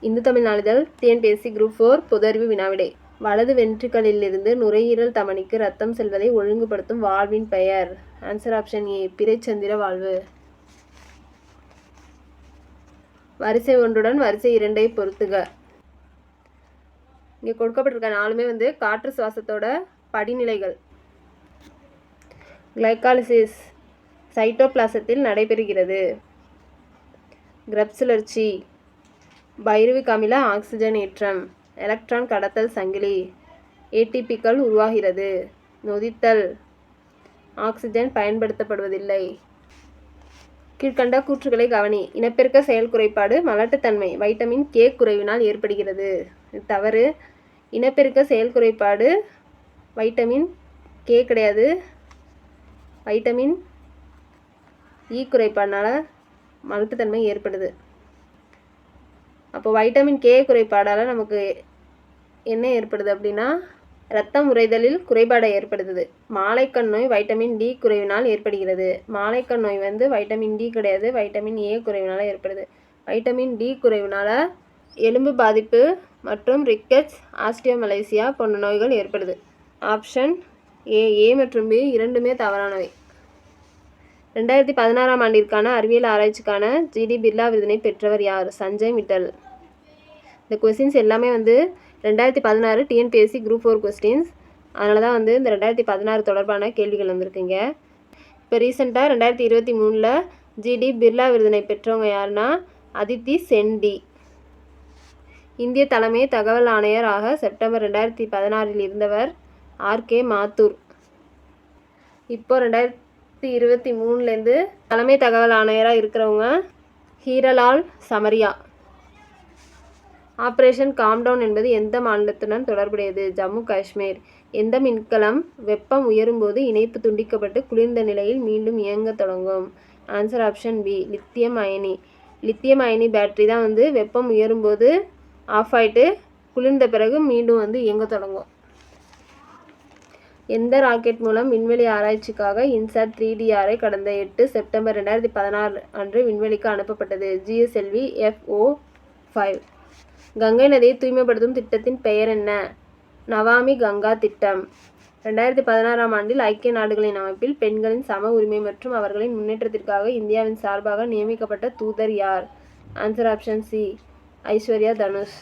இந்து தமிழ் நாளிதழ் TNPSC group four புதறிவு வினாவிடை. வலது வென்ட்ரிகளிலிருந்து நுரையீரல் தமனிக்கு ரத்தம் செல்வதை ஒழுங்குபடுத்தும் வாழ்வின் பெயர். ஆன்சர் ஆப்ஷன் ஏ பிறைச்சந்திர வாழ்வு. வரிசை ஒன்றுடன் வரிசை இரண்டை பொறுத்துக. இங்கே கொடுக்கப்பட்டிருக்க நாலுமே வந்து காற்று சுவாசத்தோட படிநிலைகள். கிளைகாலிசிஸ் சைட்டோபிளாசத்தில் நடைபெறுகிறது. கிரப் சுழற்சி. பைருவிக் அமில ஆக்சிஜன் ஏற்றம் எலக்ட்ரான் கடத்தல் சங்கிலி ஏடிபிக்கள் உருவாகிறது. நொதித்தல் ஆக்சிஜன் பயன்படுத்தப்படுவதில்லை. கீழ்கண்ட கூற்றுகளை கவனி. இனப்பெருக்க செயல் குறைபாடு மலட்டுத்தன்மை வைட்டமின் கே குறைவினால் ஏற்படுகிறது. இது தவறு. இனப்பெருக்க செயல் குறைபாடு வைட்டமின் கே கிடையாது. வைட்டமின் இ குறைபாடுனால மலட்டுத்தன்மை ஏற்படுது. அப்போ வைட்டமின் கே குறைபாடால் நமக்கு என்ன ஏற்படுது அப்படின்னா இரத்தம் உறைதலில் குறைபாடு ஏற்படுது மாலைக்கண் நோய் வைட்டமின் டி குறைவினால் ஏற்படுகிறது. மாலைக்கண் நோய் வந்து வைட்டமின் டி கிடையாது வைட்டமின் ஏ குறைவினால் ஏற்படுது. வைட்டமின் டி குறைவினால் எலும்பு பாதிப்பு மற்றும் ரிக்கெட்ஸ் ஆஸ்டியோமலேசியா போன்ற நோய்கள் ஏற்படுது. ஆப்ஷன் ஏ ஏ மற்றும் பி இரண்டுமே தவறானவை. ரெண்டாயிரத்தி பதினாறாம் ஆண்டிற்கான அறிவியல் ஆராய்ச்சிக்கான ஜிடி பிர்லா விருதினை பெற்றவர் யார்? சஞ்சய் மிட்டல். இந்த கொஸ்டின்ஸ் எல்லாமே வந்து ரெண்டாயிரத்தி பதினாறு டிஎன்பிஎஸ்சி குரூப் ஃபோர் கொஸ்டின்ஸ் அதனால தான் வந்து இந்த ரெண்டாயிரத்தி பதினாறு தொடர்பான கேள்விகள் வந்திருக்குங்க. இப்போ ரீசெண்டாக ரெண்டாயிரத்தி இருபத்தி மூணில் ஜிடி பிர்லா விருதினை பெற்றவங்க யாருன்னா அதித்தி சென்டி இந்திய தலைமை தகவல் ஆணையர் ஆக செப்டம்பர் ரெண்டாயிரத்தி பதினாறில் இருந்தவர் ஆர்கே மாத்தூர். இப்போ ரெண்டாயிரத்தி இருபத்தி மூணுலேருந்து தலைமை தகவல் ஆணையராக இருக்கிறவங்க ஹீரலால் சமரியா. ஆப்ரேஷன் காம்டவுன் என்பது எந்த மாநிலத்துடன் தொடர்புடையது? ஜம்மு காஷ்மீர். எந்த மின்கலம் வெப்பம் உயரும்போது இணைப்பு துண்டிக்கப்பட்டு குளிர்ந்த நிலையில் மீண்டும் இயங்க தொடங்கும்? ஆன்சர் ஆப்ஷன் பி லித்தியம் அயனி லித்தியம் அயனி பேட்டரி தான் வந்து வெப்பம் உயரும்போது ஆஃப் ஆயிட்டு குளிர்ந்த பிறகு மீண்டும் வந்து இயங்க தொடங்கும். எந்த ராக்கெட் மூலம் விண்வெளி ஆராய்ச்சிக்காக இன்சாட் த்ரீ டிஆரை கடந்த எட்டு செப்டம்பர் ரெண்டாயிரத்தி பதினாறு அன்று விண்வெளிக்கு அனுப்பப்பட்டது. GSLV FO five. கங்கை நதியை தூய்மைப்படுத்தும் திட்டத்தின் பெயர் என்ன? நவாமி கங்கா திட்டம். ரெண்டாயிரத்தி பதினாறாம் ஆண்டில் ஐக்கிய நாடுகளின் அமைப்பில் பெண்களின் சம உரிமை மற்றும் அவர்களின் முன்னேற்றத்திற்காக இந்தியாவின் சார்பாக நியமிக்கப்பட்ட தூதர் யார்? Answer option C Aishwarya Dhanush.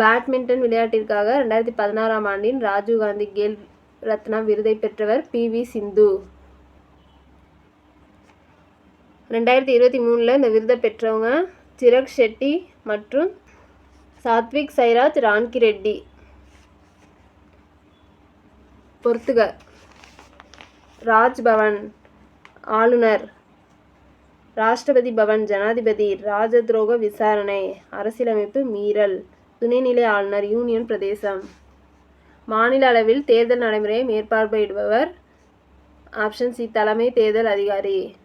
Badminton விளையாட்டிற்காக ரெண்டாயிரத்தி பதினாறாம் ஆண்டின் ராஜீவ்காந்தி கேல் ரத்னா விருதை பெற்றவர் பி வி சிந்து. ரெண்டாயிரத்தி இருபத்தி மூணில் இந்த விருதை பெற்றவங்க சிரக் ஷெட்டி மற்றும் சாத்விக் சைராஜ் ரான்கி ரெட்டி பொறுத்துக. ராஜ்பவன் ஆளுநர் ராஷ்டிரபதி பவன் ஜனாதிபதி ராஜ துரோக விசாரணை அரசியலமைப்பு மீறல். துணைநிலை ஆளுநர் யூனியன் பிரதேசம். மாநில அளவில் தேர்தல் நடைமுறையை மேற்பார்வையிடுபவர் ஆப்ஷன் சி தலைமை தேர்தல் அதிகாரி.